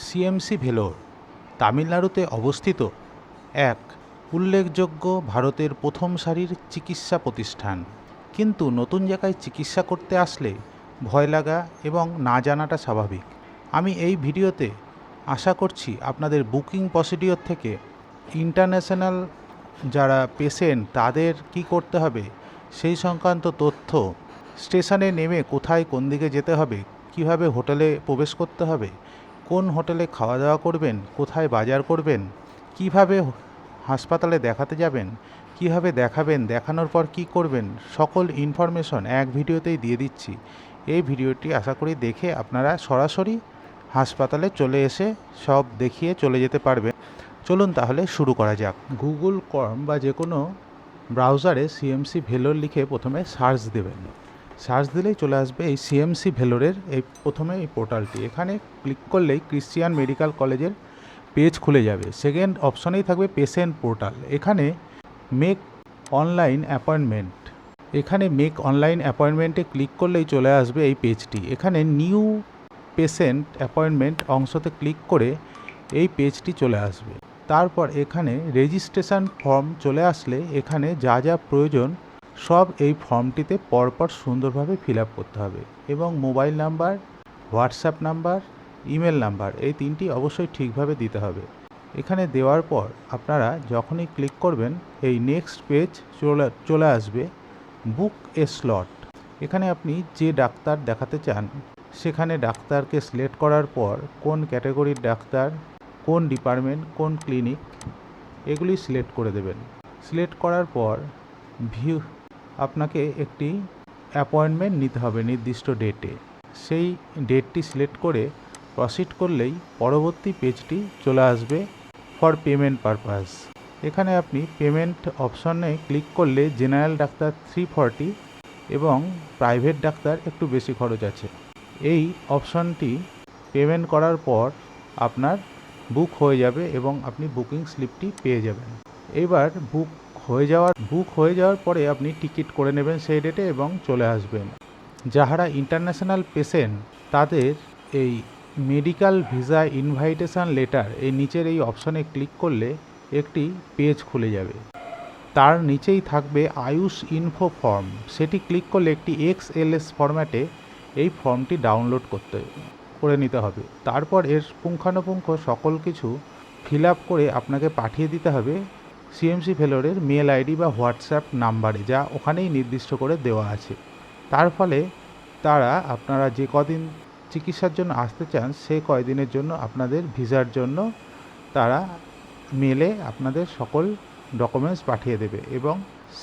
CMC Vellore, তামিলনাড়ুতে অবস্থিত এক উল্লেখযোগ্য ভারতের প্রথম সারির চিকিৎসা প্রতিষ্ঠান। কিন্তু নতুন জায়গায় চিকিৎসা করতে আসলে ভয় লাগা এবং না জানাটা স্বাভাবিক। আমি এই ভিডিওতে আশা করছি আপনাদের বুকিং প্রসিডিওর থেকে ইন্টারন্যাশনাল যারা পেশেন্ট তাদের কি করতে হবে সেই সংক্রান্ত তথ্য স্টেশনে নেমে কোথায় কোন দিকে যেতে হবে, কীভাবে হোটেলে প্রবেশ করতে হবে কোন হোটেলে খাওয়া দাওয়া করবেন? কোথায় বাজার করবেন? কীভাবে হাসপাতালে দেখাতে যাবেন? কীভাবে দেখাবেন? দেখানোর পর কি করবেন? সকল ইনফরমেশন এক ভিডিওতেই দিয়ে দিচ্ছি। এই ভিডিওটি আশা করি দেখে আপনারা সরাসরি হাসপাতালে চলে এসে সব দেখিয়ে চলে যেতে পারবেন। চলুন তাহলে শুরু করা যাক। গুগল কর্ম বা যে কোনো ব্রাউজারে সিএমসি ভেলোর লিখে প্রথমে সার্চ দেবেন। সার্চ দিলেই চলে আসবে এই সিএমসি ভেলোরের এই প্রথমে এই পোর্টালটি। এখানে ক্লিক করলেই ক্রিশ্চিয়ান মেডিকেল কলেজের পেজ খুলে যাবে। সেকেন্ড অপশনেই থাকবে পেশেন্ট পোর্টাল এখানে মেক অনলাইন অ্যাপয়েন্টমেন্ট এখানে মেক অনলাইন অ্যাপয়েন্টমেন্টে ক্লিক করলেই চলে আসবে এই পেজটি এখানে নিউ পেশেন্ট অ্যাপয়েন্টমেন্ট অংশতে ক্লিক করে এই পেজটি চলে আসবে। তারপর এখানে রেজিস্ট্রেশন ফর্ম চলে আসলে এখানে যা যা প্রয়োজন সব এই ফর্মটিতে পরপর সুন্দরভাবে ফিল আপ করতে হবে এবং mobile number, WhatsApp number, email number এই তিনটি অবশ্যই ঠিকভাবে দিতে হবে। এখানে দেওয়ার পর আপনারা যখনই ক্লিক করবেন, এই নেক্সট পেজ চলে চলে আসবে, বুক এ স্লট। এখানে আপনি যে ডাক্তার দেখাতে চান, সেখানে ডাক্তারকে সিলেক্ট করার পর কোন ক্যাটাগরির ডাক্তার, কোন ডিপার্টমেন্ট, কোন ক্লিনিক, এগুলি সিলেক্ট করে দেবেন। সিলেক্ট করার পর ভিউ আপনাকে একটি অ্যাপয়েন্টমেন্ট নিতে হবে নির্দিষ্ট ডেটে। সেই ডেটটি সিলেক্ট করে প্রসিড করলেই পরবর্তী পেজটি চলে আসবে ফর পেমেন্ট পারপাস। এখানে আপনি পেমেন্ট অপশনে ক্লিক করলে জেনারেল ডাক্তার থ্রি ফর্টি এবং প্রাইভেট ডাক্তার একটু বেশি খরচ আছে। এই অপশনটি পেমেন্ট করার পর আপনার বুক হয়ে যাবে এবং আপনি বুকিং স্লিপটি পেয়ে যাবেন। এবার বুক হয়ে যাওয়ার বুক হয়ে যাওয়ার পরে আপনি টিকিট করে নেবেন সেই ডেটে এবং চলে আসবেন। যাহারা ইন্টারন্যাশনাল পেশেন্ট, তাদের এই মেডিকেল ভিসা ইনভাইটেশন লেটার এই নিচের এই অপশনে ক্লিক করলে একটি পেজ খুলে যাবে। তার নিচেই থাকবে আয়ুষ ইনফো ফর্ম। সেটি ক্লিক করলে একটি এক্স এস ফরম্যাটে এই ফর্মটি ডাউনলোড করতে, করে নিতে হবে। তারপর এর পুঙ্খানুপুঙ্খ সকল কিছু ফিল আপ করে আপনাকে পাঠিয়ে দিতে হবে। সিএমসি ফেলোরের মেল আইডি বা হোয়াটসঅ্যাপ নাম্বারে যা ওখানেই নির্দিষ্ট করে দেওয়া আছে। তার ফলে তারা আপনারা যে কদিন চিকিৎসার জন্য আসতে চান, সে কয়দিনের জন্য আপনাদের ভিসার জন্য তারা মেলে আপনাদের সকল ডকুমেন্টস পাঠিয়ে দেবে এবং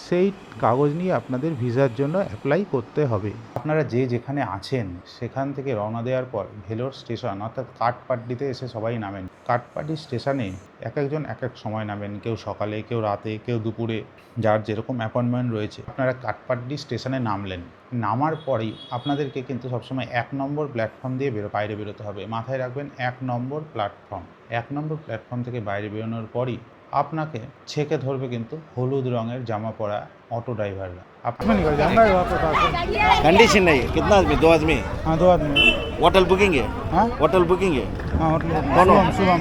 সেই কাগজ নিয়ে আপনাদের ভিসার জন্য অ্যাপ্লাই করতে হবে। আপনারা যে যেখানে আছেন, সেখান থেকে রওনা দেওয়ার পর ভেলোর স্টেশন, অর্থাৎ কাঠপাড্ডিতে এসে সবাই নামেন। কাঠপাড্ডি স্টেশনে এক একজন এক এক সময় নামেন, কেউ সকালে, কেউ রাতে, কেউ দুপুরে, যার যেরকম অ্যাপয়েন্টমেন্ট রয়েছে। আপনারা কাঠপাড্ডি স্টেশনে নামলেন। নামার পরেই আপনাদেরকে কিন্তু সবসময় এক নম্বর প্ল্যাটফর্ম দিয়ে বেরো, বাইরে বেরোতে হবে। মাথায় রাখবেন এক নম্বর প্ল্যাটফর্ম এক নম্বর প্ল্যাটফর্ম থেকে বাইরে বেরোনোর পরই আপনাকে ছেকে ধরবে কিন্তু হলুদ রঙের জামা পরা অটো ড্রাইভাররা আপনি निकल जाएंगे आपके पास कंडीशन नहीं है कितना आदमी दो आदमी हाँ दो आदमी होटल बुकिंग है हाँ होटल बुकिंग है हाँ होटल कौन हो? शुभम शुभम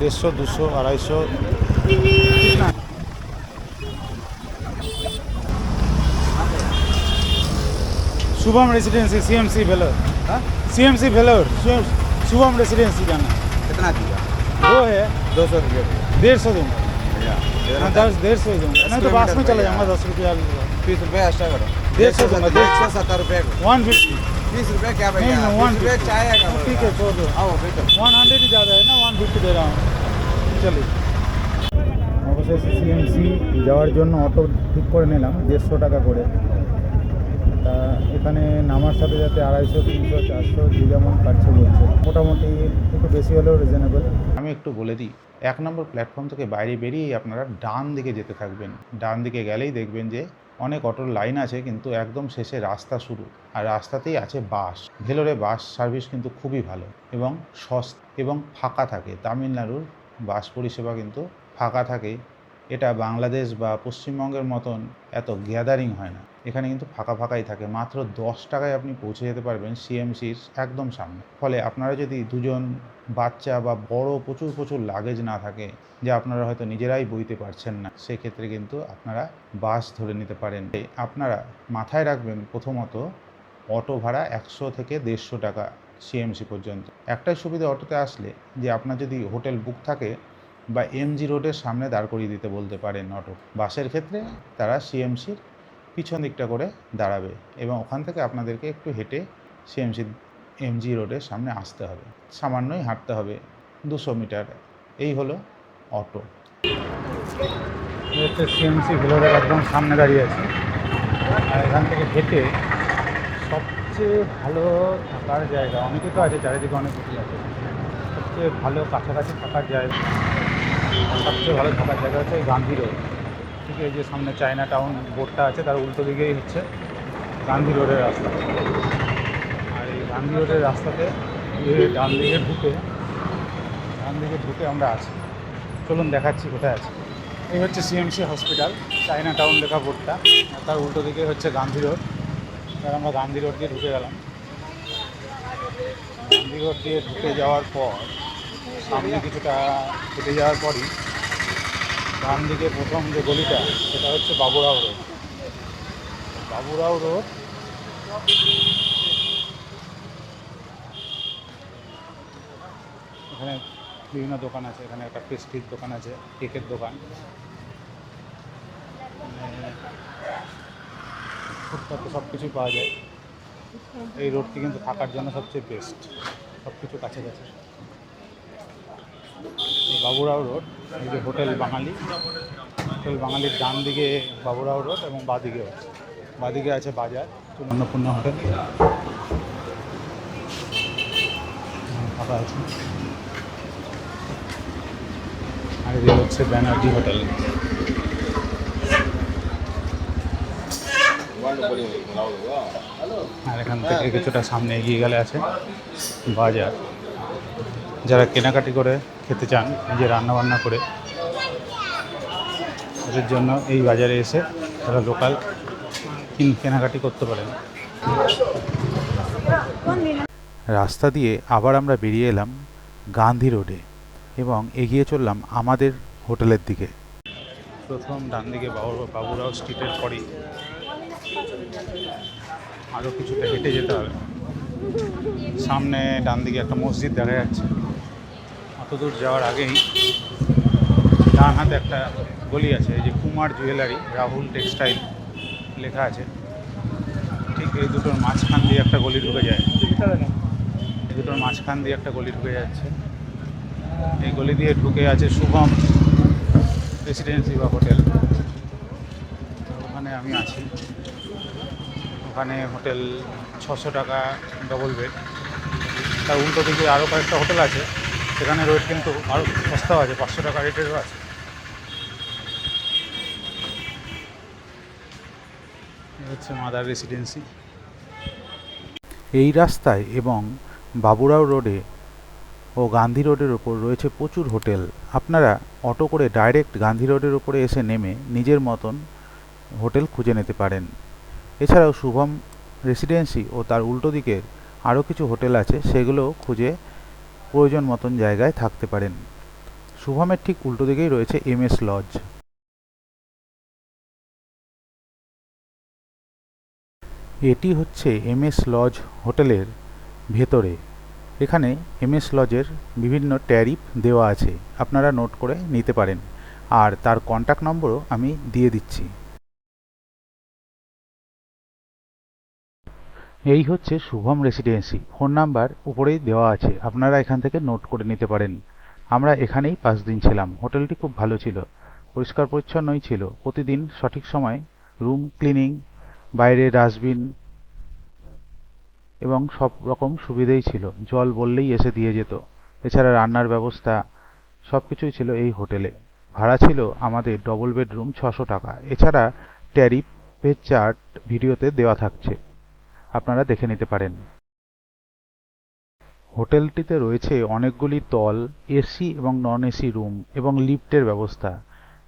দেড়শো দুশো আড়াইশো Shubham residency CMC Vellore CMC Vellore Shubham residency जाना कितना दिया दो है दो सौ रुपये डेढ़ सौ दूंगा हाँ, दस डेढ़ सौ ही दूंगा नहीं तो बस में चला जाऊंगा दस रुपया तीस रुपये एक्स्ट्रा करो डेढ़ सौ दूंगा डेढ़ एक सौ सत्तर रुपये वन फिफ्टी तीस रुपये क्या नहीं भैया नहीं वन तीस रुपये चाय है फिफ्टी ठीक है छोड़ दो आओ बेटो ওয়ান হান্ড্রেডই ज़्यादा है ना ওয়ান ফিফটি দে रहा हूँ চলি অবশেষে সিএমসি যাওয়ার জন্য অটো ঠিক করে নিলাম দেড়শো টাকা করে তা এখানে নামার সাথে সাথে আড়াইশো তিনশো চারশো যে যেমন পাচ্ছে বলছে মোটামুটি একটু বেশি হলেও রিজনেবল আমি একটু বলে দিই, এক নম্বর প্ল্যাটফর্ম থেকে বাইরে বেরিয়েই আপনারা ডান দিকে যেতে থাকবেন। ডান দিকে গেলেই দেখবেন যে অনেক অটোর লাইন আছে কিন্তু একদম শেষে রাস্তা শুরু, আর রাস্তাতেই আছে বাস। ভেলোরে বাস সার্ভিস কিন্তু খুবই ভালো এবং সস্তা এবং ফাঁকা থাকে। তামিলনাড়ুর বাস পরিষেবা কিন্তু ফাঁকা থাকে। এটা বাংলাদেশ বা পশ্চিমবঙ্গের মতন এত গ্যাদারিং হয় না। এখানে কিন্তু ফাঁকা ফাঁকাই থাকে। মাত্র দশ টাকায় আপনি পৌঁছে যেতে পারবেন সিএমসির একদম সামনে। ফলে আপনারা যদি দুজন বাচ্চা বা বড় প্রচুর প্রচুর লাগেজ না থাকে, যে আপনারা হয়তো নিজেরাই বইতে পারছেন না, সেক্ষেত্রে কিন্তু আপনারা বাস ধরে নিতে পারেন। আপনারা মাথায় রাখবেন প্রথমত অটো ভাড়া একশো থেকে দেড়শো টাকা সিএমসি পর্যন্ত। একটাই সুবিধা অটোতে আসলে যে আপনার যদি হোটেল বুক থাকে বা এমজি রোডের সামনে দাঁড় করিয়ে দিতে বলতে পারেন অটো। বাসের ক্ষেত্রে তারা সিএমসির পিছন দিকটা করে দাঁড়াবে এবং ওখান থেকে আপনাদেরকে একটু হেঁটে সিএমসি এমজি রোডের সামনে আসতে হবে। সামান্যই হাঁটতে হবে দুশো মিটার। এই হলো অটো। সিএমসি ভেলোরের একদম সামনে দাঁড়িয়ে আছে। আর এখান থেকে হেঁটে সবচেয়ে ভালো থাকার জায়গা, অনেকে তো আছে, চারিদিকে অনেক কিছু আছে, সবচেয়ে ভালো কাছাকাছি থাকার জায়গা সবচেয়ে ভালো থাকার জায়গা হচ্ছে গান্ধী রোড। ঠিক এই যে সামনে চায়না টাউন বোর্ডটা আছে, তার উল্টো দিকেই হচ্ছে গান্ধী রোডের রাস্তা। আর এই গান্ধী রোডের রাস্তাতে ডান দিকে ঢুকে, ডান দিকে ঢুকে আমরা আছি। চলুন দেখাচ্ছি কোথায় আছে। এই হচ্ছে সিএমসি হসপিটাল, চায়না টাউন লেখা বোর্ডটা। তার উল্টো দিকে হচ্ছে গান্ধী রোড। তার আমরা গান্ধী রোড দিয়ে ঢুকে গেলাম। গান্ধী রোড দিয়ে ঢুকে যাওয়ার পর সামনে কিছুটা হেঁটে যাওয়ার পরই ডান দিকে প্রথম যে গলিটা, সেটা হচ্ছে বাবুরাও রোড। বাবুরাও রোড এখানে বিভিন্ন দোকান আছে, এখানে একটা পেস্ট্রির দোকান আছে কেকের দোকান। ফুটপাতে সব কিছুই পাওয়া যায়। এই রোডটি কিন্তু থাকার জন্য সবচেয়ে বেস্ট সব কিছু কাছে কাছে বাবুরাও রোড, এই যে হোটেল বাঙালি। হোটেল বাঙালির ডান দিকে বাবুরাও রোড এবং বাদিকেও বাদিকে আছে বাজার অন্নপূর্ণা হোটেল। ফাঁকা আছে। আর এদিকে হচ্ছে ব্যানার্জি হোটেল। আর এখান থেকে কিছুটা সামনে এগিয়ে গেলে আছে বাজার। যারা কেনাকাটি করে খেতে চান নিজে রান্না বান্না করে, তাদের জন্য এই বাজারে এসে তারা লোকাল কিন, কেনাকাটি করতে পারেন। রাস্তা দিয়ে আবার আমরা বেরিয়ে এলাম গান্ধী রোডে এবং এগিয়ে চললাম আমাদের হোটেলের দিকে। প্রথম ডান দিকে বাবু, বাবুরাও স্ট্রিটের পরেই। আরও কিছুটা হেঁটে যেতে হবে। সামনে ডান দিকে একটা মসজিদ দেখা যাচ্ছে। অত দূর যাওয়ার আগেই ডান হাতে একটা গলি আছে, এই যে কুমার জুয়েলারি, রাহুল টেক্সটাইল লেখা আছে। ঠিক এই দুটোর মাঝখান দিয়ে একটা গলি ঢুকে যায়। এই দুটোর মাঝখান দিয়ে একটা গলি ঢুকে যাচ্ছে। এই গলি দিয়ে ঢুকে আছে শুভম রেসিডেন্সি বা হোটেল। ওখানে আমি আছি। ওখানে হোটেল ছশো টাকা ডবল বেড তার উল্টো দিকে আরও কয়েকটা হোটেল আছে। সেখানে রেট কিন্তু আরও সস্তাও আছে, পাঁচশো টাকা রেটেরও আছে। হচ্ছে মাদার রেসিডেন্সি। এই রাস্তায় এবং বাবুরাও রোডে ও গান্ধী রোডের ওপর রয়েছে প্রচুর হোটেল। আপনারা অটো করে ডাইরেক্ট গান্ধী রোডের ওপরে এসে নেমে নিজের মতন হোটেল খুঁজে নিতে পারেন। এছাড়াও শুভম রেসিডেন্সি ও তার উল্টো দিকের আরও কিছু হোটেল আছে, সেগুলো খুঁজে প্রয়োজন মতন জায়গায় থাকতে পারেন। শুভমের ঠিক উল্টো দিকেই রয়েছে এম এস লজ। এটি হচ্ছে এম এস লজ হোটেলের ভেতরে। এখানে এম এস লজের বিভিন্ন ট্যারিফ দেওয়া আছে। আপনারা নোট করে নিতে পারেন। আর তার কন্ট্যাক্ট নম্বরও আমি দিয়ে দিচ্ছি। এই হচ্ছে শুভম রেসিডেন্সি ফোন নাম্বার উপরেই দেওয়া আছে। আপনারা এখান থেকে নোট করে নিতে পারেন। আমরা এখানেই পাঁচ দিন ছিলাম। হোটেলটি খুব ভালো ছিল। পরিষ্কার পরিচ্ছন্নই ছিল। প্রতিদিন সঠিক সময় রুম ক্লিনিং বাইরে ডাস্টবিন এবং সব রকম সুবিধেই ছিল। জল বললেই এসে দিয়ে যেত। এছাড়া রান্নার ব্যবস্থা সব কিছুই ছিল এই হোটেলে। ভাড়া ছিল আমাদের ডবল বেডরুম ছশো টাকা। এছাড়া ট্যারিফের চার্ট ভিডিওতে দেওয়া থাকছে। আপনারা দেখে নিতে পারেন। হোটেলটিতে রয়েছে অনেকগুলি তল, এসি এবং নন এসি রুম এবং লিফটের ব্যবস্থা।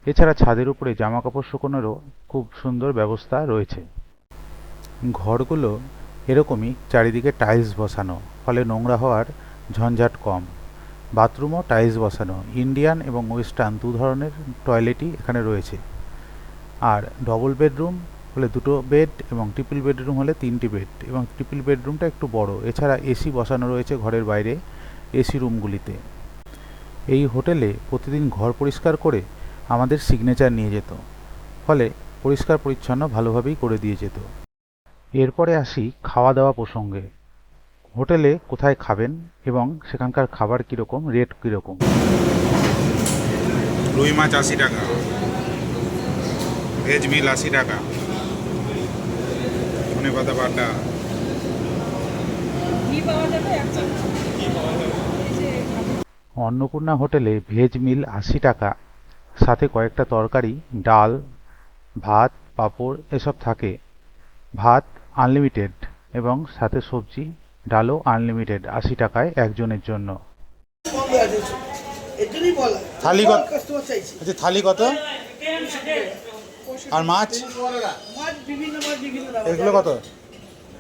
এছাড়া ছাদের উপরে জামা কাপড় শুকোনোরও খুব সুন্দর ব্যবস্থা রয়েছে। ঘরগুলো এরকমই চারিদিকে টাইলস বসানো, ফলে নোংরা হওয়ার ঝঞ্ঝাট কম। বাথরুমও টাইলস বসানো, ইন্ডিয়ান এবং ওয়েস্টার্ন দু ধরনের টয়লেটই এখানে রয়েছে। আর ডবল বেডরুম হলে দুটো বেড এবং ট্রিপল বেডরুম হলে তিনটি বেড এবং ট্রিপল বেডরুমটা একটু বড়। এছাড়া এসি বসানো রয়েছে ঘরের বাইরে এসি রুমগুলিতে এই হোটেলে প্রতিদিন ঘর পরিষ্কার করে আমাদের সিগনেচার নিয়ে যেত। ফলে পরিষ্কার পরিচ্ছন্ন ভালোভাবেই করে দিয়ে যেত। এরপরে আসি খাওয়া দাওয়া প্রসঙ্গে হোটেলে কোথায় খাবেন এবং সেখানকার খাবার কীরকম রেট কীরকম? রুই মাছ আশি টাকা। ভেজ মিল আশি টাকা। ধনে পাতা বাটা অন্নপূর্ণা হোটেলে ভেজ মিল আশি টাকা। সাথে কয়েকটা তরকারি ডাল ভাত পাঁপড় এসব থাকে। ভাত আনলিমিটেড এবং সাথে সবজি ডালও আনলিমিটেড আশি টাকায় একজনের জন্য। থালি কত? আচ্ছা থালি কত? আর মাছ? মাছ বিভিন্ন মাছ বিভিন্ন দাম। এগুলো কত?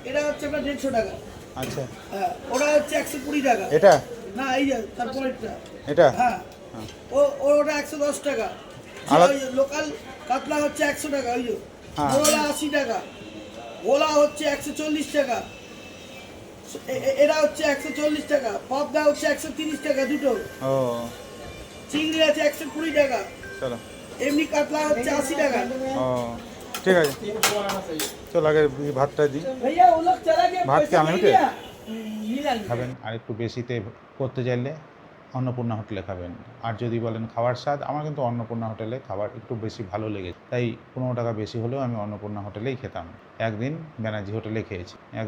এটা হচ্ছে আপনার দেড়শো টাকা। আচ্ছা। হ্যাঁ ওটা হচ্ছে একশো কুড়ি টাকা। এটা? না এই যে তারপরেরটা এটা? হ্যাঁ। ও ও ওটা একশো দশ টাকা। লোকাল কাতলা হচ্ছে একশো টাকা ওই যে। হ্যাঁ। ভোলা আশি টাকা। ভোলা হচ্ছে একশো চল্লিশ টাকা। এ- এ- এরা হচ্ছে একশো চল্লিশ টাকা। পপদা হচ্ছে একশো তিরিশ টাকা দুটো। ও। চিংড়ি আছে একশো কুড়ি টাকা। চলো। এমনি কাতলা হচ্ছে আশি টাকা। ও ঠিক আছে। চল আগে ভাতটা দিই। ভাত কি আমি খাবেন আর একটু বেশিতে করতে চাইলে অন্নপূর্ণা হোটেলে খাবেন। আর যদি বলেন খাবার স্বাদ আমার কিন্তু অন্নপূর্ণা হোটেলে খাবার একটু বেশি ভালো লেগেছে তাই পনেরো টাকা বেশি হলেও আমি অন্নপূর্ণা হোটেলেই খেতাম। একদিন ব্যানার্জি হোটেলে খেয়েছি। এক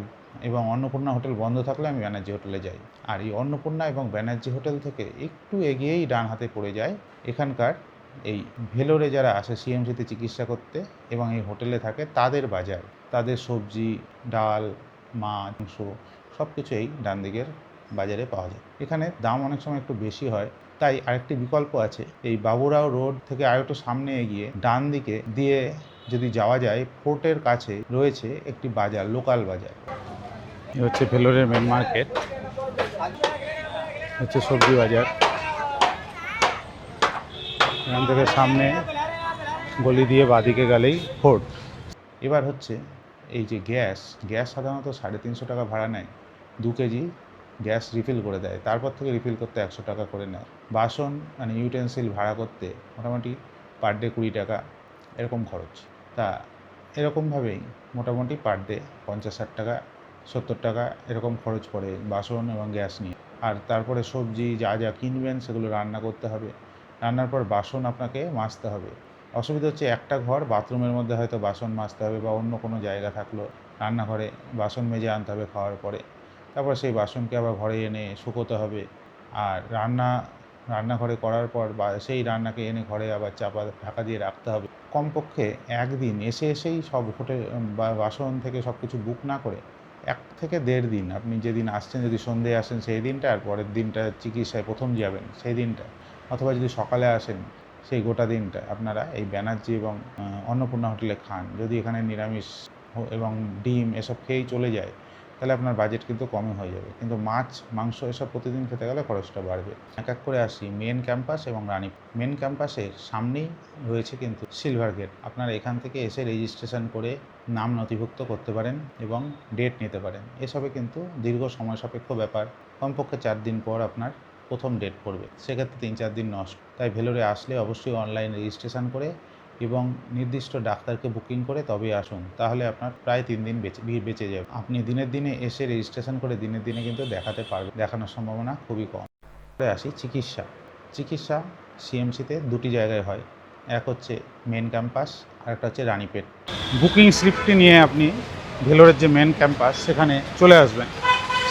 এবং অন্নপূর্ণা হোটেল বন্ধ থাকলে আমি ব্যানার্জি হোটেলে যাই। আর এই অন্নপূর্ণা এবং ব্যানার্জি হোটেল থেকে একটু এগিয়েই ডান হাতে পড়ে যায় এখানকার এই ভেলোরে যারা আসে সিএমসিতে চিকিৎসা করতে এবং এই হোটেলে থাকে, তাদের বাজার, তাদের সবজি, ডাল, মাছ, মাংস সব কিছু এই ডান দিকের বাজারে পাওয়া যায়। এখানে দাম অনেক সময় একটু বেশি হয়, তাই আরেকটি বিকল্প আছে। এই বাবুরাও রোড থেকে আরেকটু সামনে এগিয়ে ডান দিকে দিয়ে যদি যাওয়া যায়, ফোর্টের কাছে রয়েছে একটি বাজার, লোকাল বাজার। হচ্ছে ভেলোরের মেন মার্কেট হচ্ছে সবজি বাজার। এখান থেকে সামনে গলি দিয়ে বাদিকে গেলেই ফোর্ট। এবার হচ্ছে এই যে গ্যাস গ্যাস সাধারণত সাড়ে তিনশো টাকা ভাড়া নেয়, দু কেজি গ্যাস রিফিল করে দেয়, তারপর থেকে রিফিল করতে একশো টাকা করে নেয়। বাসন মানে ইউটেন্সিল ভাড়া করতে মোটামুটি পার ডে কুড়ি টাকা এরকম খরচ। তা এরকমভাবেই মোটামুটি পার ডে পঞ্চাশ ষাট টাকা, সত্তর টাকা এরকম খরচ পড়ে বাসন এবং গ্যাস নিয়ে। আর তারপরে সবজি যা যা কিনবেন সেগুলো রান্না করতে হবে। রান্নার পর বাসন আপনাকে মাজতে হবে। অসুবিধা হচ্ছে একটা ঘর বাথরুমের মধ্যে হয়তো বাসন মাজতে হবে বা অন্য কোনো জায়গা থাকল, রান্নাঘরে বাসন মেজে আনতে হবে খাওয়ার পরে। তারপর সেই বাসনকে আবার ঘরে এনে শুকোতে হবে। আর রান্না, রান্নাঘরে করার পর বা সেই রান্নাকে এনে ঘরে আবার চাপা, ঢাকা দিয়ে রাখতে হবে। কমপক্ষে একদিন এসে এসেই সব হোটেল বা বাসন থেকে সব কিছু বুক না করে এক থেকে দেড় দিন, আপনি যেদিন আসছেন, যদি সন্ধে আসেন সেই দিনটা আর পরের দিনটা চিকিৎসায় প্রথম যাবেন সেই দিনটা। অথবা যদি সকালে আসেন, সেই গোটা দিনটা আপনারা এই ব্যানার্জি এবং অন্নপূর্ণা হোটেলে খান। যদি এখানে নিরামিষ এবং ডিম এসব খেয়েই চলে যায়, তাহলে আপনার বাজেট কিন্তু কমই হয়ে যাবে। কিন্তু মাছ, মাংস এসব প্রতিদিন খেতে গেলে খরচটা বাড়বে। এক এক করে আসি, মেন ক্যাম্পাস এবং রানী। মেন ক্যাম্পাসের সামনেই রয়েছে কিন্তু সিলভার গেট। আপনারা এখান থেকে এসে রেজিস্ট্রেশন করে নাম নথিভুক্ত করতে পারেন এবং ডেট নিতে পারেন। এসবে কিন্তু দীর্ঘ সময় সাপেক্ষ ব্যাপার। কমপক্ষে চার দিন পর আপনার প্রথম ডেট পড়বে। সেক্ষেত্রে তিন চার দিন নষ্ট। তাই ভেলোরে আসলে অবশ্যই অনলাইন রেজিস্ট্রেশন করে এবং নির্দিষ্ট ডাক্তারকে বুকিং করে তবে আসুন। তাহলে আপনার প্রায় তিন দিন বেঁচে বেঁচে যাবে। আপনি দিনের দিনে এসে রেজিস্ট্রেশন করে দিনের দিনে কিন্তু দেখাতে পারবেন, দেখানোর সম্ভাবনা খুবই কম। এবারে আসি চিকিৎসা। চিকিৎসা সিএমসিতে দুটি জায়গায় হয়। এক হচ্ছে মেন ক্যাম্পাস আর একটা হচ্ছে রানীপেট। বুকিং স্লিপটি নিয়ে আপনি ভেলোরের যে মেন ক্যাম্পাস সেখানে চলে আসবেন।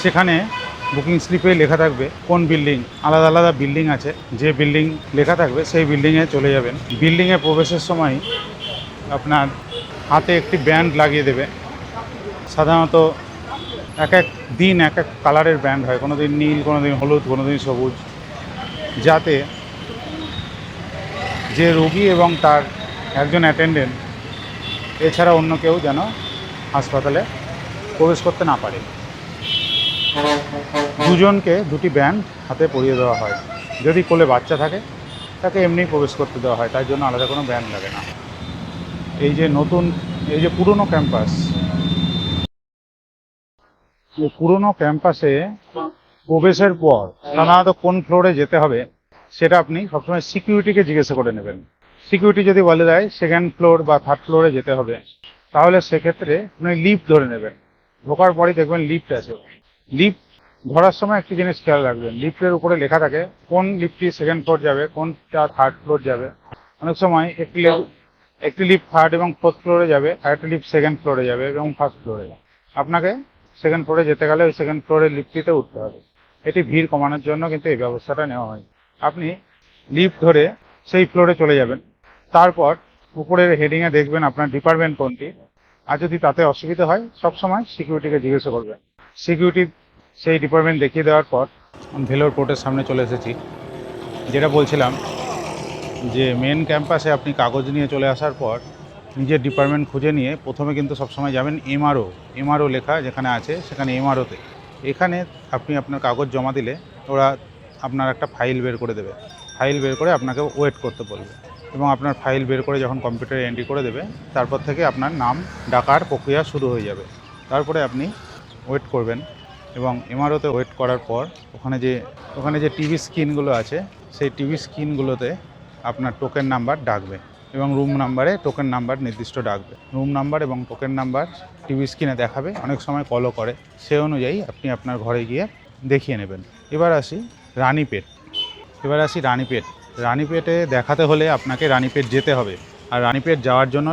সেখানে বুকিং স্লিপে লেখা থাকবে। কোন বিল্ডিং আলাদা আলাদা বিল্ডিং আছে। যে বিল্ডিং লেখা থাকবে, সেই বিল্ডিংয়ে চলে যাবেন। বিল্ডিংয়ে প্রবেশের সময় আপনার হাতে একটি ব্যান্ড লাগিয়ে দেবে। সাধারণত এক এক দিন এক এক কালারের ব্যান্ড হয়। কোনো দিন নীল কোনো দিন হলুদ কোনো দিন সবুজ। যাতে যে রোগী এবং তার একজন অ্যাটেন্ডেন্ট এছাড়া অন্য কেউ যেন হাসপাতালে প্রবেশ করতে না পারে। দুজনকে দুটি ব্যান্ড হাতে পরিয়ে দেওয়া হয়। যদি কোলে বাচ্চা থাকে, তাকে এমনি প্রবেশ করতে দেওয়া হয়, তার জন্য আলাদা কোনো ব্যান্ড লাগে না। এই যে নতুন, এই যে পুরনো ক্যাম্পাস পুরনো ক্যাম্পাসে প্রবেশের পর সাধারণত কোন ফ্লোরে যেতে হবে, সেটা আপনি সবসময় সিকিউরিটিকে জিজ্ঞাসা করে নেবেন। সিকিউরিটি যদি বলে দেয় সেকেন্ড ফ্লোর বা থার্ড ফ্লোরে যেতে হবে, তাহলে সেক্ষেত্রে আপনি লিফট ধরে নেবেন। ঢোকার পরেই দেখবেন লিফট আছে। লিফট ধরার সময় একটি জিনিস খেয়াল রাখবেন। লিফটের উপরে লেখা থাকে, কোন লিফটটি সেকেন্ড ফ্লোর যাবে, কোনটা থার্ড ফ্লোর যাবে। অনেক সময় একটি একটি লিফট থার্ড এবং ফোর্থ ফ্লোরে যাবে, আর একটি লিফট সেকেন্ড ফ্লোরে যাবে এবং ফার্স্ট ফ্লোরে যাবে। আপনাকে সেকেন্ড ফ্লোরে যেতে গেলে ওই সেকেন্ড ফ্লোরের লিফটটিতে উঠতে হবে। এটি ভিড় কমানোর জন্য কিন্তু এই ব্যবস্থাটা নেওয়া হয়। আপনি লিফট ধরে সেই ফ্লোরে চলে যাবেন। তারপর উপরের হেডিংয়ে দেখবেন আপনার ডিপার্টমেন্ট কোনটি। আর যদি তাতে অসুবিধা হয়, সবসময় সিকিউরিটিকে জিজ্ঞাসা করবেন। সিকিউরিটি সেই ডিপার্টমেন্ট দেখিয়ে দেওয়ার পর ভেলোর কোর্টের সামনে চলে এসেছি। যেটা বলছিলাম যে মেন ক্যাম্পাসে আপনি কাগজ নিয়ে চলে আসার পর নিজের ডিপার্টমেন্ট খুঁজে নিয়ে প্রথমে কিন্তু সবসময় যাবেন এমআরও এমআরও লেখা যেখানে আছে সেখানে এমআরওতে এখানে আপনি আপনার কাগজ জমা দিলে ওরা আপনার একটা ফাইল বের করে দেবে। ফাইল বের করে আপনাকে ওয়েট করতে বলবে। এবং আপনার ফাইল বের করে যখন কম্পিউটারে এন্ট্রি করে দেবে, তারপর থেকে আপনার নাম, ডাকার প্রক্রিয়া শুরু হয়ে যাবে। তারপরে আপনি ওয়েট করবেন এবং এমআরওতে ওয়েট করার পর ওখানে যে ওখানে যে টিভি স্ক্রিনগুলো আছে, সেই টিভি স্ক্রিনগুলোতে আপনার টোকেন নাম্বার ডাকবে এবং রুম নাম্বারে টোকেন নাম্বার নির্দিষ্ট ডাকবে। রুম নাম্বার এবং টোকেন নাম্বার টিভি স্ক্রিনে দেখাবে, অনেক সময় কলও করে। সে অনুযায়ী আপনি আপনার ঘরে গিয়ে দেখিয়ে নেবেন। এবার আসি রানীপেট। এবার আসি রানীপেট। রানীপেটে দেখাতে হলে আপনাকে রানীপেট যেতে হবে। আর রানীপেট যাওয়ার জন্য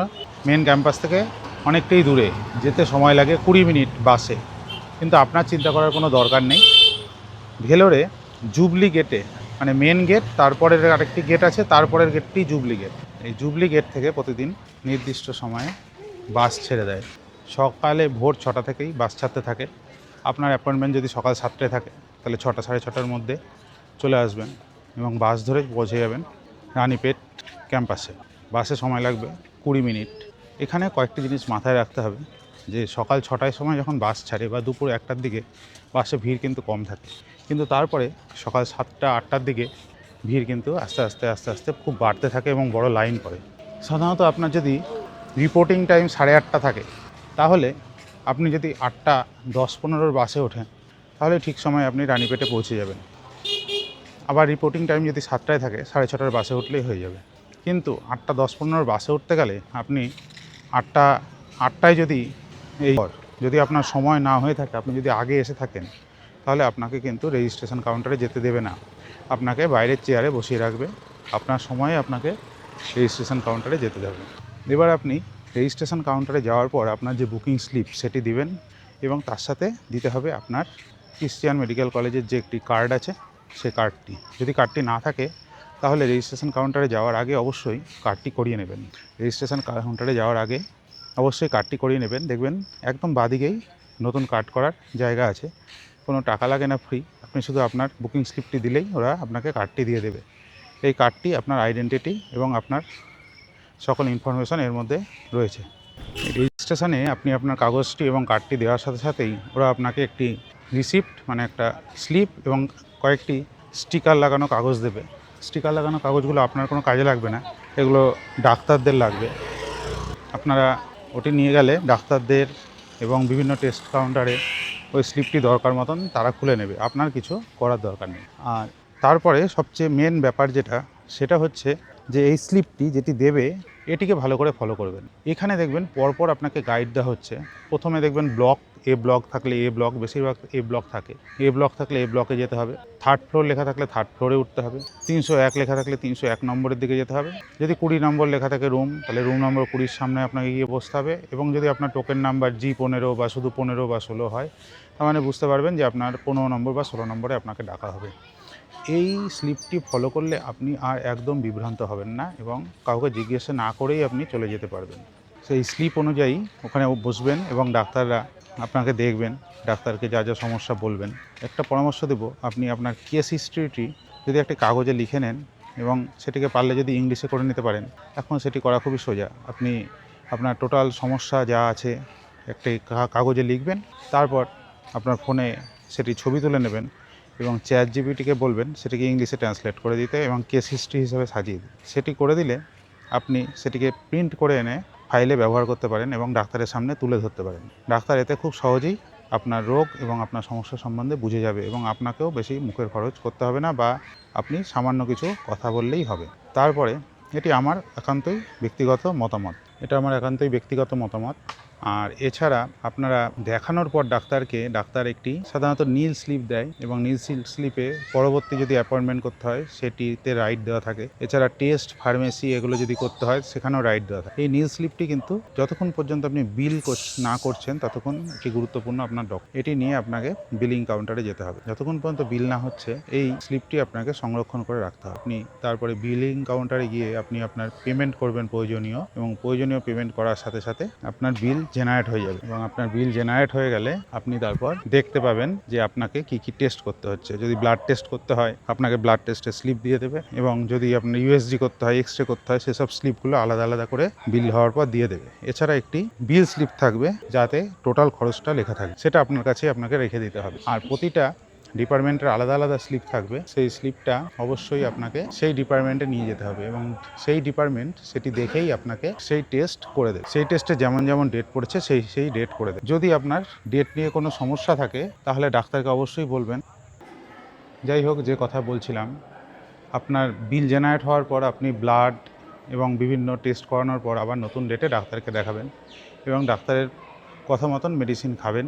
মেন ক্যাম্পাস থেকে অনেকটাই দূরে। যেতে সময় লাগে কুড়ি মিনিট বাসে কিন্তু আপনার চিন্তা করার কোনো দরকার নেই। ভেলোরে জুবলি গেটে মানে মেন গেট তারপরের আরেকটি গেট আছে, তারপরের গেটটি জুবলি গেট এই জুবলি গেট থেকে প্রতিদিন নির্দিষ্ট সময়ে বাস ছেড়ে দেয়। সকালে ভোর ছটা থেকেই বাস ছাড়তে থাকে। আপনার অ্যাপয়েন্টমেন্ট যদি সকাল সাতটায় থাকে, তাহলে ছটা, সাড়ে ছটার মধ্যে চলে আসবেন এবং বাস ধরে পৌঁছে যাবেন রানীপেট ক্যাম্পাসে। বাসে সময় লাগবে কুড়ি মিনিট। এখানে কয়েকটি জিনিস মাথায় রাখতে হবে। যে সকাল ছটায় সময় যখন বাস ছাড়ে বা দুপুর একটার দিকে, বাসে ভিড় কিন্তু কম থাকে। কিন্তু তারপরে সকাল সাতটা, আটটার দিকে ভিড় কিন্তু আস্তে আস্তে আস্তে আস্তে খুব বাড়তে থাকে এবং বড় লাইন পড়ে। সাধারণত আপনার যদি রিপোর্টিং টাইম সাড়ে আটটা থাকে, তাহলে আপনি যদি আটটা, দশ পনেরোর বাসে ওঠেন, তাহলে ঠিক সময় আপনি রানীপেটে পৌঁছে যাবেন। আবার রিপোর্টিং টাইম যদি সাতটায় থাকে, সাড়ে ছটার বাসে উঠলেই হয়ে যাবে। কিন্তু আটটা, দশ পনেরোর বাসে উঠতে গেলে আপনি আটটা, আটটায় যদি এই যদি আপনার সময় না হয়ে থাকে, আপনি যদি আগে এসে থাকেন, তাহলে আপনাকে কিন্তু রেজিস্ট্রেশন কাউন্টারে যেতে দেবে না। আপনাকে বাইরের চেয়ারে বসিয়ে রাখবে। আপনার সময়ে আপনাকে রেজিস্ট্রেশন কাউন্টারে যেতে দেবে। এবার আপনি রেজিস্ট্রেশন কাউন্টারে যাওয়ার পর আপনার যে বুকিং স্লিপ সেটি দিবেন এবং তার সাথে দিতে হবে আপনার ক্রিশ্চিয়ান মেডিকেল কলেজের যে একটি কার্ড আছে, সে কার্ডটি যদি কার্ডটি না থাকে, তাহলে রেজিস্ট্রেশন কাউন্টারে যাওয়ার আগে অবশ্যই কার্ডটি করিয়ে নেবেন। রেজিস্ট্রেশন কাউন্টারে যাওয়ার আগে অবশ্যই কার্ডটি করিয়ে নেবেন। দেখবেন একদম বাদিকেই নতুন কার্ড করার জায়গা আছে। কোনো টাকা লাগে না ফ্রি আপনি শুধু আপনার বুকিং স্লিপটি দিলেই ওরা আপনাকে কার্ডটি দিয়ে দেবে। এই কার্ডটি আপনার আইডেন্টিটি এবং আপনার সকল ইনফরমেশন এর মধ্যে রয়েছে। রেজিস্ট্রেশনে আপনি আপনার কাগজটি এবং কার্ডটি দেওয়ার সাথে সাথেই ওরা আপনাকে একটি রিসিপ্ট মানে একটা স্লিপ এবং কয়েকটি স্টিকার লাগানো কাগজ দেবে। স্টিকার লাগানো কাগজগুলো আপনার কোনো কাজে লাগবে না। এগুলো ডাক্তারদের লাগবে। আপনারা ওটি নিয়ে গেলে ডাক্তারদের এবং বিভিন্ন টেস্ট কাউন্টারে ওই স্লিপটি দরকার মতন তারা খুলে নেবে। আপনার কিছু করার দরকার নেই। আর তারপরে সবচেয়ে মেন ব্যাপার যেটা, সেটা হচ্ছে যে এই স্লিপটি যেটি দেবে, এটিকে ভালো করে ফলো করবেন। এখানে দেখবেন পরপর আপনাকে গাইড দেওয়া হচ্ছে। প্রথমে দেখবেন ব্লক এ ব্লক থাকলে এ ব্লক বেশিরভাগ এ ব্লক থাকে। এ ব্লক থাকলে এ ব্লকে যেতে হবে। থার্ড ফ্লোর লেখা থাকলে থার্ড ফ্লোরে উঠতে হবে। তিনশো এক লেখা থাকলে তিনশো এক নম্বরের দিকে যেতে হবে। যদি কুড়ি নম্বর লেখা থাকে রুম তাহলে রুম নম্বর কুড়ির সামনে আপনাকে গিয়ে বসতে হবে। এবং যদি আপনার টোকেন নাম্বার জি পনেরো বা শুধু পনেরো বা ষোলো হয়, তার মানে বুঝতে পারবেন যে আপনার পনেরো নম্বর বা ষোলো নম্বরে আপনাকে ডাকা হবে। এই স্লিপটি ফলো করলে আপনি আর একদম বিভ্রান্ত হবেন না এবং কাউকে জিজ্ঞাসা না করেই আপনি চলে যেতে পারবেন। সেই স্লিপ অনুযায়ী ওখানে বসবেন এবং ডাক্তাররা আপনাকে দেখবেন, ডাক্তারকে যা যা সমস্যা বলবেন। একটা পরামর্শ দেব, আপনি আপনার কেস হিস্ট্রিটি যদি একটা কাগজে লিখে নেন এবং সেটিকে পারলে যদি ইংলিশে করে নিতে পারেন, এখন সেটি করা খুবই সোজা। আপনি আপনার টোটাল সমস্যা যা আছে, একটি কাগজে লিখবেন, তারপর আপনার ফোনে সেটি ছবি তুলে নেবেন এবং চ্যাট জিবিটিকে বলবেন, সেটিকে ইংলিশে ট্রান্সলেট করে দিতে এবং কেস হিস্ট্রি হিসাবে সাজিয়ে দিতে। সেটি করে দিলে আপনি সেটিকে প্রিন্ট করে এনে ফাইলে ব্যবহার করতে পারেন এবং ডাক্তারের সামনে তুলে ধরতে পারেন। ডাক্তার এতে খুব সহজেই আপনার রোগ এবং আপনার সমস্যা সম্বন্ধে বুঝে যাবে এবং আপনাকেও বেশি মুখের খরচ করতে হবে না বা আপনি সামান্য কিছু কথা বললেই হবে। তারপরে এটি আমার একান্তই ব্যক্তিগত মতামত। এটা আমার একান্তই ব্যক্তিগত মতামত। আর এছাড়া আপনারা দেখানোর পর ডাক্তারকে, ডাক্তার একটি সাধারণত নীল স্লিপ দেয় এবং নীল স্লিপে পরবর্তী যদি অ্যাপয়েন্টমেন্ট করতে হয়, সেটিতে রাইট দেওয়া থাকে। এছাড়া টেস্ট ফার্মেসি এগুলো যদি করতে হয়, সেখানেও রাইট দেওয়া থাকে। এই নীল স্লিপটি কিন্তু যতক্ষণ পর্যন্ত আপনি বিল না করছেন, ততক্ষণ এটি গুরুত্বপূর্ণ আপনার ডক এটি নিয়ে আপনাকে বিলিং কাউন্টারে যেতে হবে। যতক্ষণ পর্যন্ত বিল না হচ্ছে, এই স্লিপটি আপনাকে সংরক্ষণ করে রাখতে হবে। আপনি তারপরে বিলিং কাউন্টারে গিয়ে আপনি আপনার পেমেন্ট করবেন প্রয়োজনীয় এবং প্রয়োজনীয় পেমেন্ট করার সাথে সাথে আপনার বিল জেনারেট হয়ে যাবে এবং আপনার বিল জেনারেট হয়ে গেলে আপনি তারপর দেখতে পাবেন যে আপনাকে কি কি টেস্ট করতে হচ্ছে। যদি ব্লাড টেস্ট করতে হয়, আপনাকে ব্লাড টেস্টের স্লিপ দিয়ে দেবে এবং যদি আপনার ইউএসজি করতে হয় এক্স রে করতে হয়, সেসব স্লিপগুলো আলাদা আলাদা করে বিল হওয়ার পর দিয়ে দেবে। এছাড়া একটি বিল স্লিপ থাকবে যাতে টোটাল খরচটা লেখা থাকে। সেটা আপনার কাছে আপনাকে রেখে দিতে হবে। আর প্রতিটা ডিপার্টমেন্টের আলাদা আলাদা স্লিপ থাকবে, সেই স্লিপটা অবশ্যই আপনাকে সেই ডিপার্টমেন্টে নিয়ে যেতে হবে এবং সেই ডিপার্টমেন্ট সেটি দেখেই আপনাকে সেই টেস্ট করে দেবে। সেই টেস্টে যেমন যেমন ডেট পড়েছে, সেই সেই ডেট করে দেবে। যদি আপনার ডেট নিয়ে কোনো সমস্যা থাকে, তাহলে ডাক্তারকে অবশ্যই বলবেন। যাই হোক, যে কথা বলছিলাম, আপনার বিল জেনারেট হওয়ার পর আপনি ব্লাড এবং বিভিন্ন টেস্ট করানোর পর আবার নতুন ডেটে ডাক্তারকে দেখাবেন এবং ডাক্তারের কথা মতন মেডিসিন খাবেন।